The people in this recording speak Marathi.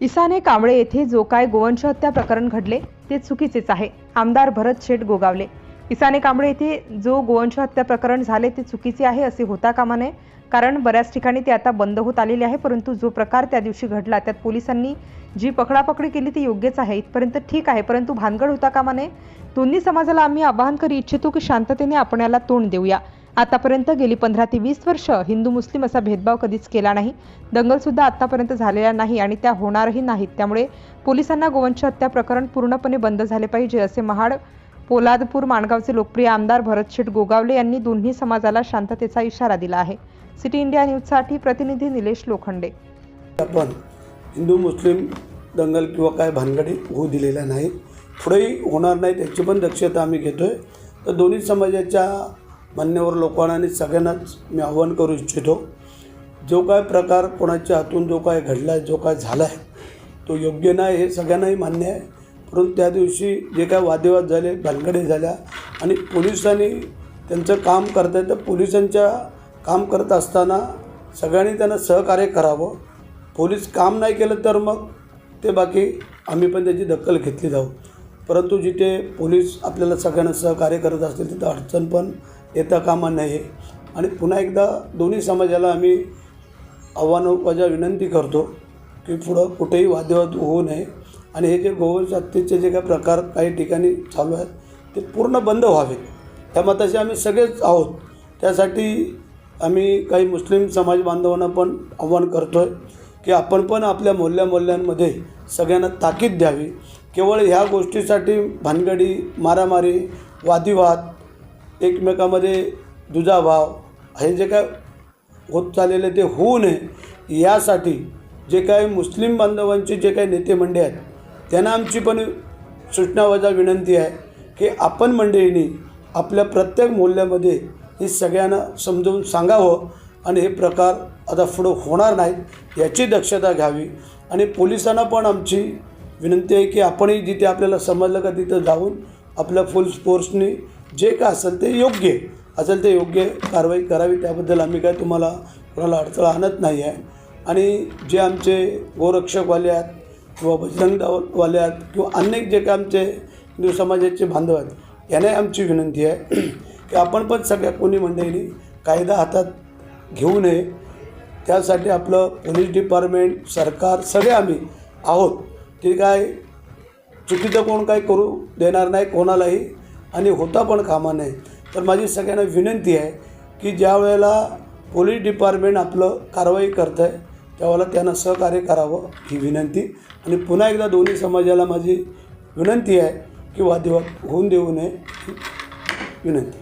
इसाने कांबळे येथे जो काय गोवंश हत्या प्रकरण घडले ते चुकीचेच आहे आमदार भरत शेठ गोगावले. इसाने कांबळे येथे जो गोवंश हत्या प्रकरण झाले ते चुकीचे आहे असे होता कामा नये कारण बऱ्याच ठिकाणी ते आता बंद होत आलेले आहे परंतु जो प्रकार त्या दिवशी घडला त्यात पोलिसांनी जी पकडापकडी केली ती योग्यच आहे इथपर्यंत ठीक आहे परंतु भानगड होता कामा नये. दोन्ही समाजाला आम्ही आवाहन करू इच्छितो की शांततेने आपण याला तोंड देऊया. आतापर्यंत गेली पंधरा ते वीस वर्ष हिंदू मुस्लिम असा भेदभाव कधीच केला नाही. दंगलसुद्धा आतापर्यंत झालेल्या नाही आणि त्या होणारही नाहीत. त्यामुळे पोलिसांना गोवंश हत्या प्रकरण पूर्णपणे बंद झाले पाहिजे असे महाड पोलादपूर माणगावचे लोकप्रिय आमदार भरत शेठ गोगावले यांनी दोन्ही समाजाला शांततेचा इशारा दिला आहे. सिटी इंडिया न्यूजसाठी प्रतिनिधी निलेश लोखंडे. आपण हिंदू मुस्लिम दंगल किंवा काय भानगडी होऊ दिलेल्या नाही पुढेही होणार नाही त्याची पण दक्षता आम्ही घेतो आहे तर दोन्ही समाजाच्या मान्यवर लोकांना आणि सगळ्यांनाच मी आव्हान करू इच्छितो. जो काय प्रकार कोणाच्या हातून जो काय घडला आहे जो काय झाला आहे तो योग्य नाही हे सगळ्यांनाही मान्य आहे. परंतु त्या दिवशी जे काय वादविवाद झाले भानगडी झाल्या आणि पोलिसांनी त्यांचं काम करताय तर पोलिसांच्या काम करत असताना सगळ्यांनी त्यांना सहकार्य करावं. पोलीस काम नाही केलं तर मग ते बाकी आम्ही पण त्याची दखल घेतली जाऊ. परंतु जिथे पोलीस आपल्याला सगळ्यांना सहकार्य करत असतील तिथं अडचण पण येता कामा नये. आणि पुन्हा एकदा दोन्ही समाजाला आम्ही आव्हानोपाजा विनंती करतो की पुढं कुठेही वादविवाद होऊ नये. आणि हे जे गोवंश हत्येचे जे काही प्रकार काही ठिकाणी चालू आहेत ते पूर्ण बंद व्हावेत. त्या मताचे आम्ही सगळेच आहोत. त्यासाठी आम्ही काही मुस्लिम समाज बांधवांना पण आव्हान करतो आहे की आपण पण आपल्या मोहल्ल्या मोहल्ल्यांमध्ये सगळ्यांना ताकीद द्यावी. केवळ ह्या गोष्टीसाठी भानगडी मारामारी वादिवाद एकमेकामध्ये दुजाभाव हे जे काय होत चाललेले ते होऊ नये यासाठी जे काही मुस्लिम बांधवांचे जे काही नेते मंडळी आहेत त्यांना आमची पण सूचनावजा विनंती आहे की आपण मंडळींनी आपल्या प्रत्येक मूल्यामध्ये हे सगळ्यांना समजावून सांगावं आणि हे प्रकार आता पुढं होणार नाहीत याची दक्षता घ्यावी. आणि पोलिसांना पण आमची विनंती आहे की आपणही जिथे आपल्याला समजलं का तिथं जाऊन आपल्या फुल स्पोर्ट्सनी जे काय असेल ते योग्य असेल ते योग्य कारवाई करावी त्याबद्दल आम्ही काय तुम्हाला कोणाला अडचण आणत नाही आहे. आणि जे आमचे गोरक्षकवाले आहेत किंवा बजरंग दलवाले आहेत किंवा अनेक जे काय आमचे हिंदू समाजाचे बांधव आहेत यांना आमची विनंती आहे की आपण पण सगळ्या कोणी मंडळींनी कायदा हातात घेऊ नये. त्यासाठी आपलं पोलीस डिपार्टमेंट सरकार सगळे आम्ही आहोत. ते काय चुकीचं कोण काय करू देणार नाही कोणालाही. आणि होता पण कामा नये. तर माझी सगळ्यांना विनंती आहे की ज्या वेळेला पोलीस डिपार्टमेंट आपलं कारवाई करतं आहे त्यावेळेला त्यांना सहकार्य करावं ही विनंती. आणि पुन्हा एकदा दोन्ही समाजाला माझी विनंती आहे की वादविवाद होऊन देऊ नये ही विनंती.